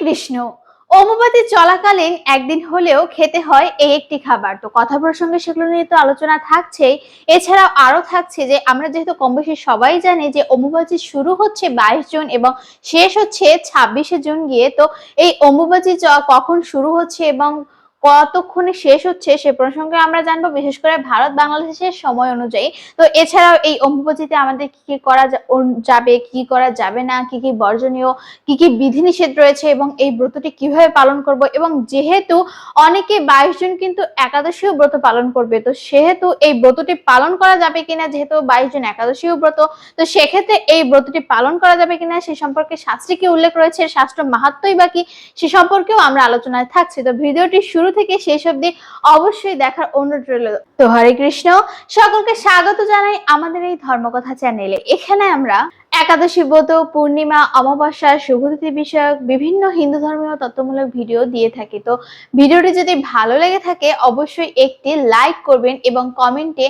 কৃষ্ণ অমুবাতি চলাকালীন একদিন হলেও খেতে হয় এই একটি খাবার। তো কথা প্রসঙ্গে সেগুলো নিয়ে তো আলোচনা থাকছেই এছাড়াও আরও থাকছে যে, আমরা যেহেতু কম বেশি সবাই জানি যে অমুবাচি শুরু হচ্ছে বাইশ জুন এবং শেষ হচ্ছে ছাব্বিশে জুন গিয়ে। তো এই অমুবাচি কখন শুরু হচ্ছে এবং কতক্ষণে শেষ হচ্ছে সে প্রসঙ্গে আমরা জানব, বিশেষ করে ভারত বাংলাদেশের সময় অনুযায়ী। তো এছাড়াও এই অম্বুবাচিতে আমাদের কি কি করা যাবে, কি কি করা যাবে না, কি কি বর্জনীয়, কি কি বিধিনিষেধ রয়েছে এবং এই ব্রতটি কীভাবে পালন করব এবং যেহেতু অনেকে বাইশ জন কিন্তু একাদশীও ব্রত পালন করবে, তো সেহেতু এই ব্রতটি পালন করা যাবে কিনা, যেহেতু বাইশ জন একাদশীও ব্রত, তো সেক্ষেত্রে এই ব্রতটি পালন করা যাবে কিনা সে সম্পর্কে শাস্ত্রে কি উল্লেখ রয়েছে, শাস্ত্র মাহাত্মই বা কি, সে সম্পর্কেও আমরা আলোচনায় থাকছি। তো ভিডিওটি শুরু থেকে শেষ অবধি অবশ্যই দেখার অনুরোধ রইল। তো হরে কৃষ্ণ, সকলকে স্বাগত জানাই আমাদের এই ধর্মকথা চ্যানেলে। এখানে আমরা একাদশী ব্রত, পূর্ণিমা অমাবস্যা শুভতিথি বিষয়ক বিভিন্ন হিন্দু ধর্মীয় তত্ত্বমূলক ভিডিও দিয়ে থাকি। তো ভিডিওটি যদি ভালো লেগে থাকে, অবশ্যই একটি লাইক করবেন এবং কমেন্টে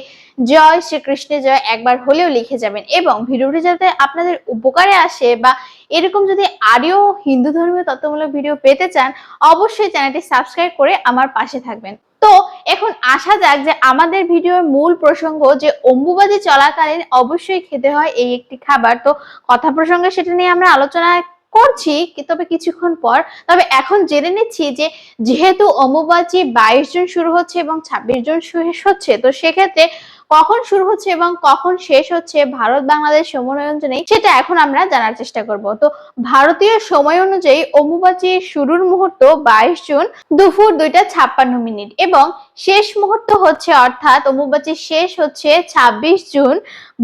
জয় শ্রীকৃষ্ণে জয় একবার হলেও লিখে যাবেন। এবং ভিডিওটি যাতে আপনাদের উপকারে আসে বা এরকম যদি আরও হিন্দু ধর্মীয় তত্ত্বমূলক ভিডিও পেতে চান, অবশ্যই চ্যানেলটি সাবস্ক্রাইব করে আমার পাশে থাকবেন। তো এখন আসা যাক যে আমাদের ভিডিওর মূল প্রসঙ্গ যে অম্বুবাদী চলাকালীন অবশ্যই খেতে হয় এই একটি খাবার। তো কথা প্রসঙ্গে সেটা নিয়ে আমরা আলোচনা করছি তবে কিছুক্ষণ পর। তবে এখন জেনে নিচ্ছি যে যেহেতু অম্বুবাচী বাইশ জন শুরু হচ্ছে এবং ছাব্বিশ জন শেষ হচ্ছে, তো সেক্ষেত্রে কখন শুরু হচ্ছে এবং কখন শেষ হচ্ছে, ভারত বাংলাদেশ সময় অনুযায়ী সেটা এখন আমরা জানার চেষ্টা করব। তো ভারতীয় সময় অনুযায়ী অম্বুবাচী শুরুর মুহূর্ত বাইশ জুন দুপুর দুইটা ছাপ্পান্ন মিনিট এবং শেষ মুহূর্ত হচ্ছে অর্থাৎ অম্বুবাচী শেষ হচ্ছে ছাব্বিশ জুন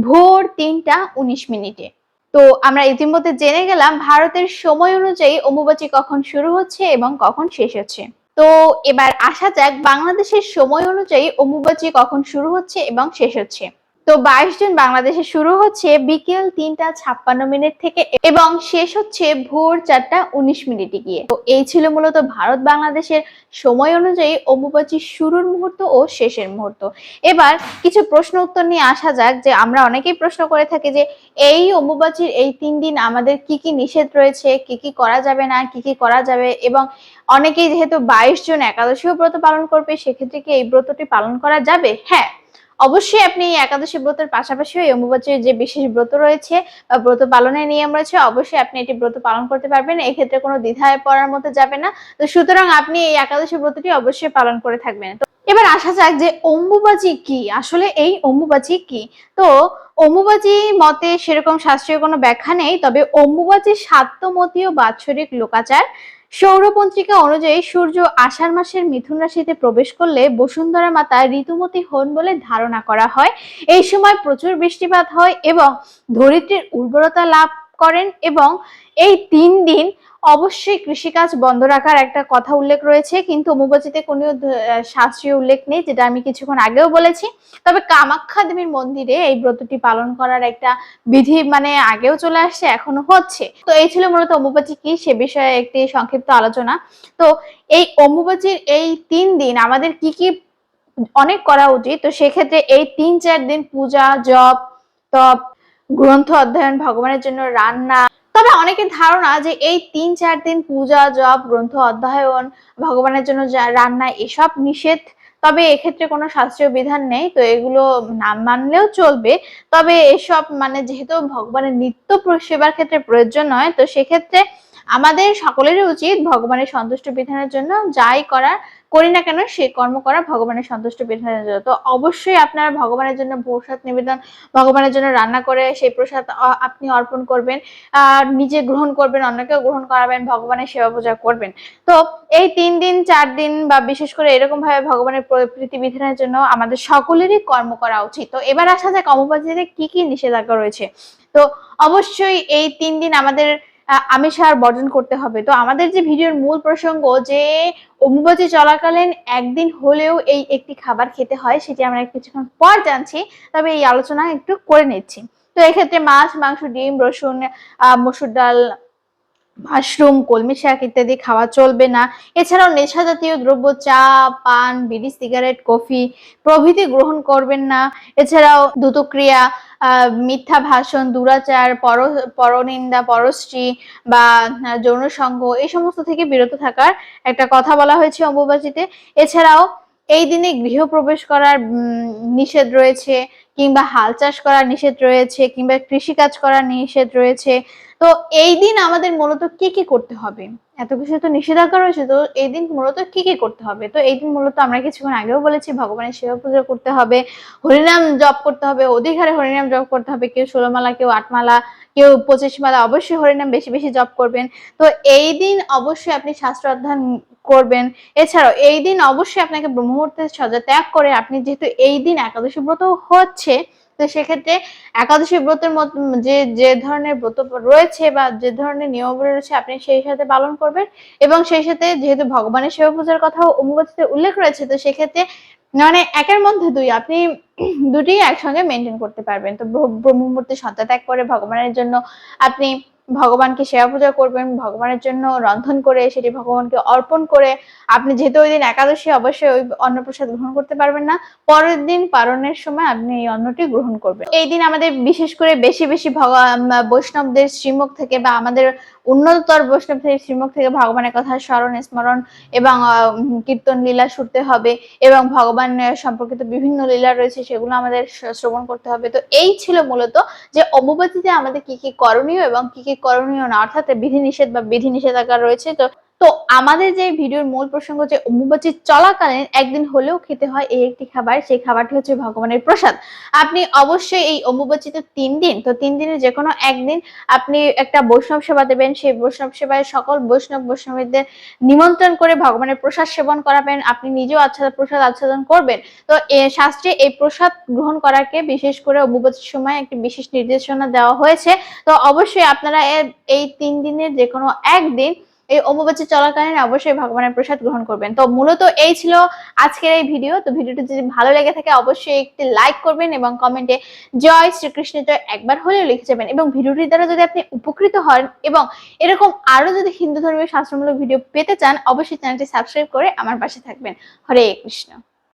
ভোর তিনটা উনিশ মিনিটে। তো আমরা ইতিমধ্যে জেনে গেলাম ভারতের সময় অনুযায়ী অম্বুবাচী কখন শুরু হচ্ছে এবং কখন শেষ হচ্ছে। তো এবার আসা যাক বাংলাদেশের সময় অনুযায়ী অম্বুবাচী কখন শুরু হচ্ছে এবং শেষ হচ্ছে। তো বাইশ জুন বাংলাদেশে শুরু হচ্ছে বিকেল তিনটা ছাপ্পান্ন মিনিট থেকে এবং শেষ হচ্ছে ভোর চারটা উনিশ মিনিটে গিয়ে। তো এই ছিল মূলত ভারত বাংলাদেশের সময় অনুযায়ী অম্বুবাচী শুরুর মুহূর্ত ও শেষের মুহূর্ত। এবার কিছু প্রশ্ন উত্তর নিয়ে আসা যাক যে আমরা অনেকেই প্রশ্ন করে থাকি যে এই অম্বুবাচীর এই তিন দিন আমাদের কি কি নিষেধ রয়েছে, কি কি করা যাবে না, কি কি করা যাবে এবং অনেকেই যেহেতু বাইশ জন একাদশীও ব্রত পালন করবে, সেক্ষেত্রে কি এই ব্রতটি পালন করা যাবে? হ্যাঁ অবশ্যই আপনি এই একাদশী ব্রতের পাশাপাশি ওই অম্বুবাচীর যে বিশেষ ব্রত রয়েছে বা ব্রত পালনের নিয়ম রয়েছে, অবশ্যই আপনি এটি ব্রত পালন করতে পারবেন। এক্ষেত্রে কোনো দ্বিধায় পড়ার মতো যাবে না। তো সুতরাং আপনি এই একাদশী ব্রতটি অবশ্যই পালন করে থাকবেন। এবার আসা যাক যে অম্বুবাচী কি? আসলে এই অম্বুবাচী কি? তো অম্বুবাচী মতে সেরকম শাস্ত্রীয় কোনো ব্যাখ্যা নেই, তবে অম্বুবাচী সাত্যমতীয় বাৎসরিক লোকাচার সৌরপঞ্জিকা অনুযায়ী সূর্য আষাঢ় মাসের মিথুন রাশিতে প্রবেশ করলে বসুন্ধরা মাতা ঋতুমতী হন বলে ধারণা করা হয়। এই সময় প্রচুর বৃষ্টিপাত হয় এবং ধরিত্রীর উর্বরতা লাভ করেন এবং এই তিন দিন অবশ্যই কৃষিকাজ বন্ধ রাখার একটা কথা উল্লেখ রয়েছে, কিন্তু অমুবাচিতে কোনো শাস্ত্রীয় উল্লেখ নেই, যেটা আমি কিছুক্ষণ আগেও বলেছি। তবে কামাখ্যা দেবীর মন্দিরে এই ব্রতটি পালন করার একটা বিধি মানে আগেও চলে আসছে এখনও হচ্ছে। তো এই ছিল মূলত অম্বুবাচী কি, সে বিষয়ে একটি সংক্ষিপ্ত আলোচনা। তো এই অম্বুবাচীর এই তিন দিন আমাদের কি কি অনেক করা উচিত, তো সেক্ষেত্রে এই তিন চার দিন পূজা, জপ, তপ, গ্রন্থ অধ্যয়ন, ভগবানের জন্য রান্না অনেকের ধারণা যে এই তিন, চার দিন পূজা, জপ, গ্রন্থ অধ্যায়ন, ভগবানের জন্য রান্না, এসব নিষেধ। তবে এক্ষেত্রে কোনো শাস্ত্রীয় বিধান নেই, তো এগুলো না মানলেও চলবে। তবে এসব মানে যেহেতু ভগবানের নিত্য সেবার ক্ষেত্রে প্রয়োজন নয়, তো সেক্ষেত্রে আমাদের সকলেরই উচিত ভগবানের সন্তুষ্ট বিধানের জন্য যাই করার করি না কেন সে কর্ম করা ভগবানের সন্তুষ্ট বিধানের জন্য। তো অবশ্যই আপনারা ভগবানের জন্য প্রসাদ নিবেদন, ভগবানের জন্য রান্না করে সেই প্রসাদ আপনি অর্পণ করবেন, আর নিজে গ্রহণ করবেন, অন্যকেও গ্রহণ করাবেন, ভগবানের সেবা পূজা করবেন। তো এই তিন দিন, চার দিন বা বিশেষ করে এরকম ভাবে ভগবানের প্র- প্রীতি বিধানের জন্য আমাদের সকলেরই কর্ম করা উচিত। তো এবার আসা যাক অমুবাজিতে কি কি নিষেধাজ্ঞা রয়েছে। তো অবশ্যই এই তিন দিন আমাদের আমিষ আর বর্জন করতে হবে। তো আমাদের যে ভিডিওর মূল প্রসঙ্গ যে অম্বুবাচী চলাকালীন একদিন হলেও এই একটি খাবার খেতে হয়, সেটি আমরা কিছুক্ষণ পর জানছি, তবে এই আলোচনা একটু করে নিচ্ছি। তো এক্ষেত্রে মাছ, মাংস, ডিম, রসুন মসুর ডাল মাশরুম কলমি শাক ইত্যাদি খাওয়া চলবে না। এছাড়াও নেশা জাতীয় দ্রব্য চা পান বিড়ি সিগারেট কফি প্রভৃতি গ্রহণ করবেন না। এছাড়াও দ্রুতক্রিয়া মিথ্যা ভাষণ দুরাচার পর পরনিন্দা পরশ্রী বা আহ, যৌন সঙ্গ এই সমস্ত থেকে বিরত থাকার একটা কথা বলা হয়েছে অম্বুবাচীতে। এছাড়াও এই দিনে গৃহপ্রবেশ করার নিষেধ রয়েছে কিংবা হাল চাষ করার নিষেধ রয়েছে কিংবা কৃষিকাজ করার নিষেধ রয়েছে। তো এই দিন আমাদের মূলত কি কি করতে হবে? এত কিছু তো নিষেধাজ্ঞা রয়েছে, তো এই দিন মূলত কি কি করতে হবে? তো এই দিন মূলত আমরা কিছুক্ষণ আগেও বলেছি, ভগবানের সেবা পূজা করতে হবে, হরিনাম জপ করতে হবে, অধিকারে হরিনাম জপ করতে হবে, কেউ ষোলোমালা, কেউ আটমালা, কেউ পঁচিশ মালা অবশ্যই হরিনাম বেশি বেশি জপ করবেন। তো এই দিন অবশ্যই আপনি শাস্ত্র অধ্যয়ন করবেন। এছাড়াও এই দিন অবশ্যই আপনাকে ব্রহ্মমুহূর্তে সজা ত্যাগ করে, আপনি যেহেতু এই দিন একাদশী ব্রত হচ্ছে তো সেক্ষেত্রে একাদশী ব্রতের মত, যে যে ধরনের ব্রত রয়েছে বা যে ধরনের নিয়ম রয়েছে, আপনি সেই সাথে পালন করবেন। এবং সেই সাথে যেহেতু ভগবানের সেবা পূজার কথাও অনুবাদিতে উল্লেখ রয়েছে, তো সেক্ষেত্রে মানে একের মধ্যে দুই, আপনি দুটি একসঙ্গে মেনটেন করতে পারবেন। তো ব্রহ্ম- ব্রহ্মমূর্তি সন্তা ত্যাগ করে ভগবানের জন্য আপনি ভগবানকে সেবা পূজা করবেন, ভগবানের জন্য রন্ধন করে সেটি ভগবানকে অর্পণ করে, আপনি যেহেতু ওই দিন একাদশী, অবশ্যই ওই অন্নপ্রসাদ গ্রহণ করতে পারবেন না। পরের দিন পারণের সময় আপনি এই অন্নটি গ্রহণ করবেন। এই দিন আমাদের বিশেষ করে বেশি বেশি বৈষ্ণবদের শ্রীমুখ থেকে বা আমাদের উন্নততর বৈষ্ণব থেকে শ্রীমুখ থেকে ভগবানের কথা স্মরণ স্মরণ এবং কীর্তন লীলা শুনতে হবে এবং ভগবান সম্পর্কিত বিভিন্ন লীলা রয়েছে সেগুলো আমাদের শ্রবণ করতে হবে। তো এই ছিল মূলত যে অম্বুবাচীতে আমাদের কি কি করণীয় এবং কি কি করণীয় না অর্থাৎ বিধি নিষেধ বা বিধি নিষেধাজ্ঞা রয়েছে তো তো আমাদের যে ভিডিওর মূল প্রসঙ্গ যে অম্বুবাচী চলাকালীন একদিন হলেও খেতে হয় এই একটি খাবার, সেই খাবারটি হচ্ছে ভগবানের প্রসাদ। আপনি অবশ্যই এই অম্বুবাচীতে তিন দিন, তো তিন দিনের যে কোনো একদিন আপনি একটা বৈষ্ণব সেবা দেবেন, সেই বৈষ্ণব সেবায় সকল বৈষ্ণব বৈষ্ণবীদের নিমন্ত্রণ করে ভগবানের প্রসাদ সেবন করাবেন, আপনি নিজেও আচ্ছা প্রসাদ আচ্ছাদন করবেন। তো শাস্ত্রে এই প্রসাদ গ্রহণ করাকে বিশেষ করে অম্বুবাচীর সময় একটি বিশেষ নির্দেশনা দেওয়া হয়েছে। তো অবশ্যই আপনারা এই তিন দিনের যে কোনো একদিন এই অম্বুবাচী চলাকালীন অবশ্যই ভগবানের প্রসাদ গ্রহণ করবেন। তো মূলত এই ছিল আজকের এই ভিডিও। তো ভিডিওটি যদি ভালো লেগে থাকে, অবশ্যই একটি লাইক করবেন এবং কমেন্টে জয় শ্রীকৃষ্ণ জয় একবার হলেও লিখে যাবেন। এবং ভিডিওটির দ্বারা যদি আপনি উপকৃত হন এবং এরকম আরও যদি হিন্দু ধর্মীয় শাস্ত্রমূলক ভিডিও পেতে চান, অবশ্যই চ্যানেলটি সাবস্ক্রাইব করে আমার পাশে থাকবেন। হরে কৃষ্ণ।